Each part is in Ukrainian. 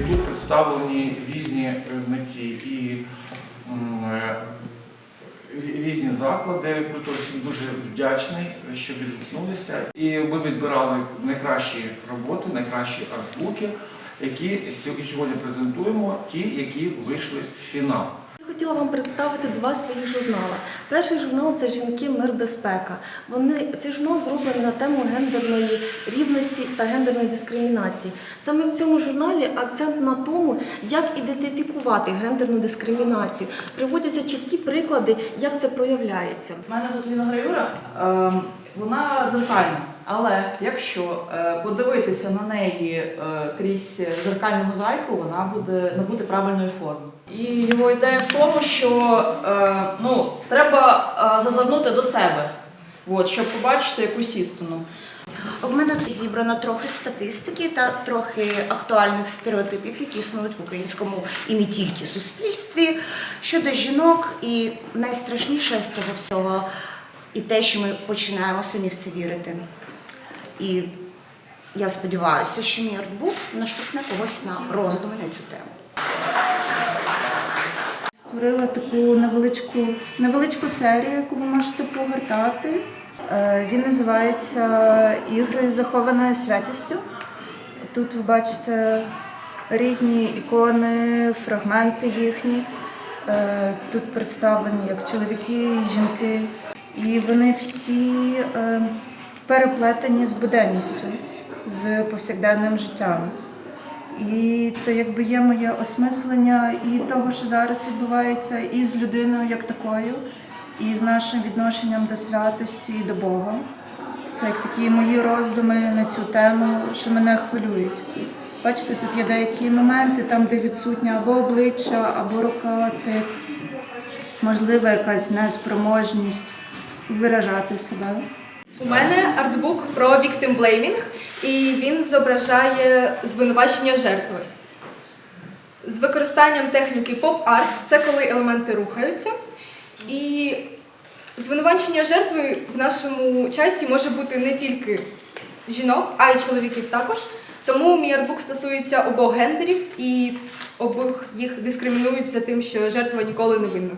представлені різні митці і е, рі- різні заклади. Культури всім дуже вдячний, що відгукнулися. І ми відбирали найкращі роботи, найкращі артбуки, які сьогодні презентуємо, ті, які вийшли в фінал. Хотіла вам представити два своїх журнали. Перший журнал це Жінки, мир, безпека. Вони цей журнал зроблений на тему гендерної рівності та гендерної дискримінації. Саме в цьому журналі акцент на тому, як ідентифікувати гендерну дискримінацію. Приводяться чіткі приклади, як це проявляється. У мене тут ліногравюра, е, вона дзеркальна. Але якщо е, подивитися на неї е, крізь зеркальну мозаїку, вона буде набути правильної форми. І його ідея в тому, що е, ну, треба зазирнути до себе, от, щоб побачити якусь істину. В мене зібрано трохи статистики та трохи актуальних стереотипів, які існують в українському і не тільки суспільстві щодо жінок. І найстрашніше з цього всього і те, що ми починаємо самі в це вірити. І я сподіваюся, що мій артбук наштовхне когось на роздуми на цю тему. Створила таку невеличку, невеличку серію, яку ви можете погортати. Е, Він називається Ігри з захованою святістю. Тут ви бачите різні ікони, фрагменти їхні. Е, Тут представлені як чоловіки і жінки. І вони всі е, переплетені з буденністю, з повсякденним життям. І то якби є моє осмислення і того, що зараз відбувається, і з людиною як такою, і з нашим відношенням до святості і до Бога. Це як такі мої роздуми на цю тему, що мене хвилюють. Бачите, тут є деякі моменти, там, де відсутня або обличчя, або рука, це як можливо якась неспроможність виражати себе. У мене артбук про victim blaming, і він зображає звинувачення жертви. З використанням техніки поп-арт це коли елементи рухаються. І звинувачення жертви в нашому часі може бути не тільки жінок, а й чоловіків також. Тому мій артбук стосується обох гендерів і обох їх дискримінують за тим, що жертва ніколи не винна.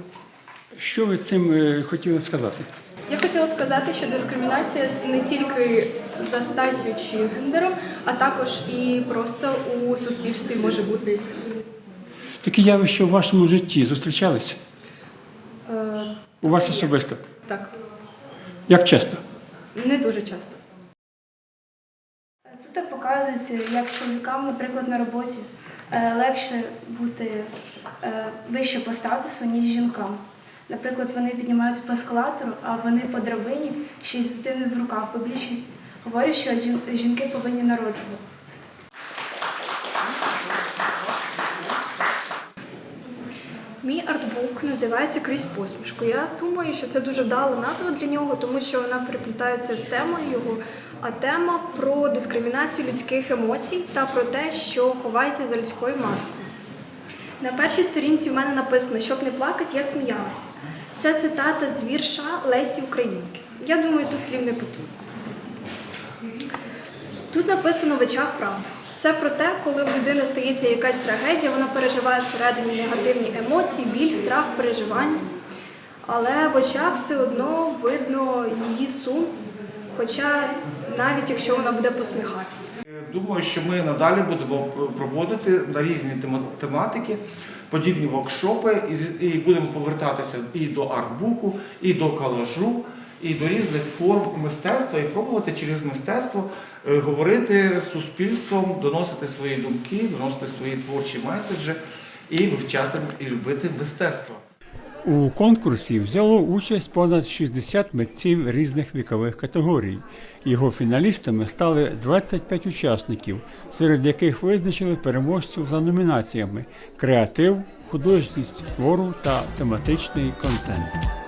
Що ви цим е, хотіли сказати? Я хотіла сказати, що дискримінація не тільки за статтю чи гендером, а також і просто у суспільстві може бути. Такі явища у вашому житті зустрічались? Е, У вас особисто? так, Як часто? не дуже часто. Тут показується, як чоловікам, наприклад, на роботі е, легше бути е, вище по статусу, ніж жінкам. Наприклад, вони піднімаються по ескалатору, а вони по драбині ще й з дитиною в руках, бо більшість говорять, що жінки повинні народжувати. Мій артбук називається Крізь посмішку. Я думаю, що це дуже вдала назва для нього, тому що вона переплітається з темою його, а тема про дискримінацію людських емоцій та про те, що ховається за людською маскою. На першій сторінці в мене написано Щоб не плакати, я сміялася. Це цитата з вірша Лесі Українки. Я думаю, тут слів не потрібно. Тут написано в очах правда. Це про те, коли в людини стається якась трагедія, вона переживає всередині негативні емоції, біль, страх, переживання. Але в очах все одно видно її сум, хоча навіть якщо вона буде посміхатися. Думаю, що ми надалі будемо проводити на різні тематики подібні воркшопи і будемо повертатися і до артбуку, і до колажу, і до різних форм мистецтва, і пробувати через мистецтво е, говорити з суспільством, доносити свої думки, доносити свої творчі меседжі і вивчати і любити мистецтво. У конкурсі взяло участь понад 60 митців різних вікових категорій. Його фіналістами стали 25 учасників, серед яких визначили переможців за номінаціями: креатив, художність твору та тематичний контент.